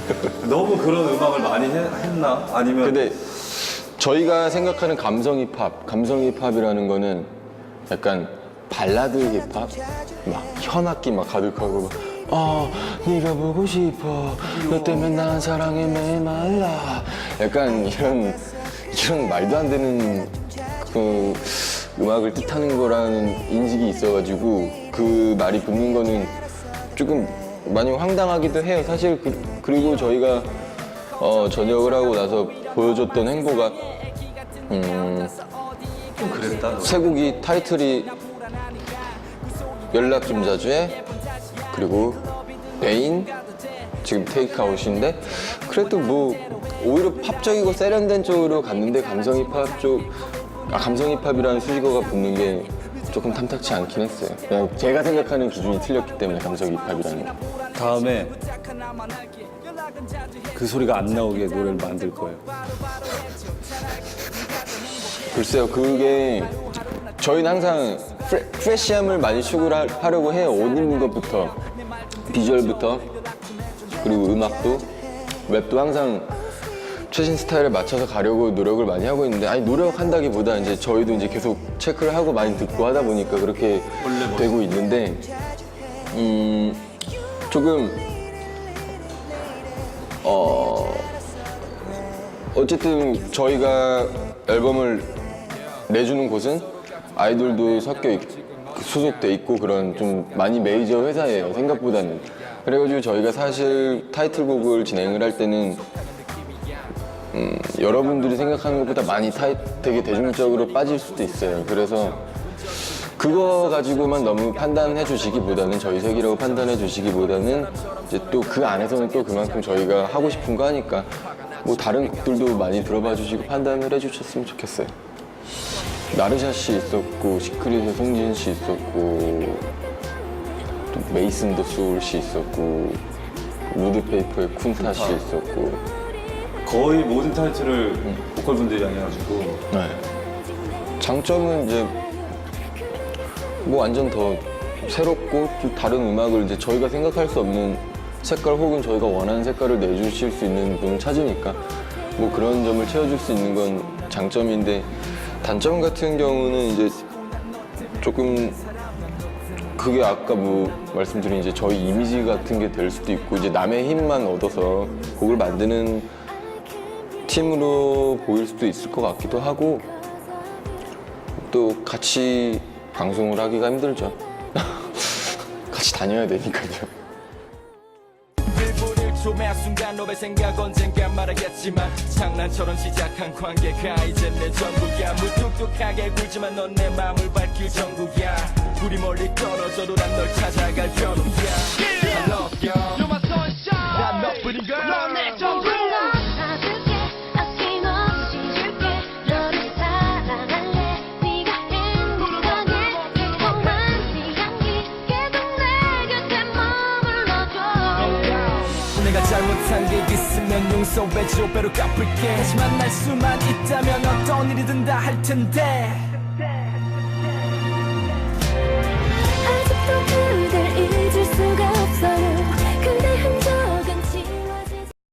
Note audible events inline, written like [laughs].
[laughs] 너무 그런 음악을 많이 해- 했나? 아니면 근데 저희가 생각하는 감성 힙합, 감성 힙합이라는 거는 약간 발라드 힙합, 막 현악기 막 가득하고 막, 아 네가 보고 싶어, 너 때문에 난 사랑에 메말라, 약간 이런 이런 말도 안 되는 그 음악을 뜻하는 거라는 인식이 있어가지고 그 말이 붙는 거는 조금 많이 황당하기도 해요. 사실 그, 그리고 저희가 어, 전역을 하고 나서 보여줬던 행보가 음, 좀 그랬다. 너. 세 곡이 타이틀이 연락 좀 자주 해 그리고 베인 지금 테이크아웃인데 그래도 뭐 오히려 팝적이고 세련된 쪽으로 갔는데 감성 힙합 쪽 아, 감성 힙합이라는 수식어가 붙는 게 조금 탐탁치 않긴 했어요. 그냥 제가 생각하는 기준이 틀렸기 때문에 감성 힙합이라는 거. 다음에 그 소리가 안 나오게 노래를 만들 거예요. 글쎄요, 그게 저희는 항상 프레, 프레시함을 많이 추구를 하- 하려고 해요. 옷 입는 것부터, 비주얼부터, 그리고 음악도, 랩도 항상 최신 스타일에 맞춰서 가려고 노력을 많이 하고 있는데, 아니, 노력한다기보다 이제 저희도 이제 계속 체크를 하고 많이 듣고 하다 보니까 그렇게 되고 있는데, 음, 조금, 어, 어쨌든 저희가 앨범을 내주는 곳은 아이돌도 섞여 있고 소속돼 있고 그런 좀 많이 메이저 회사예요 생각보다는. 그래가지고 저희가 사실 타이틀곡을 진행을 할 때는 음, 여러분들이 생각하는 것보다 많이 타이, 되게 대중적으로 빠질 수도 있어요 그래서 그거 가지고만 너무 판단해 주시기보다는 저희 색이라고 판단해 주시기보다는 이제 또 그 안에서는 또 그만큼 저희가 하고 싶은 거 하니까 뭐 다른 곡들도 많이 들어봐 주시고 판단을 해 주셨으면 좋겠어요. 나르샤 씨 있었고 시크릿의 송진 씨 있었고 또 메이슨 더 소울 씨 있었고 우드페이퍼의 쿤타 씨 있었고 거의 모든 타이틀을 보컬 분들이 해가지고 네. 장점은 이제 뭐 완전 더 새롭고 좀 다른 음악을 이제 저희가 생각할 수 없는 색깔 혹은 저희가 원하는 색깔을 내주실 수 있는 분을 찾으니까 뭐 그런 점을 채워줄 수 있는 건 장점인데 단점 같은 경우는 이제 조금 그게 아까 뭐 말씀드린 이제 저희 이미지 같은 게 될 수도 있고 이제 남의 힘만 얻어서 곡을 만드는 팀으로 보일 수도 있을 것 같기도 하고 또 같이 방송을 하기가 힘들죠. [laughs] 같이 다녀야 되니까요. 1분 1초 매 순간 너의 생각 언젠가 말하겠지만 장난처럼 시작한 관계가 이제 내 전부야 무뚝뚝하게 굴지만 넌 내 마음을 밝힐 정부야 우리 멀리 떨어져도 난 널 찾아갈 변우야 I love you 잘못한 게 있으면 용서해줘. 배로 갚을게. 하지만 날 수만 있다면 어떤 일이든 다 할 텐데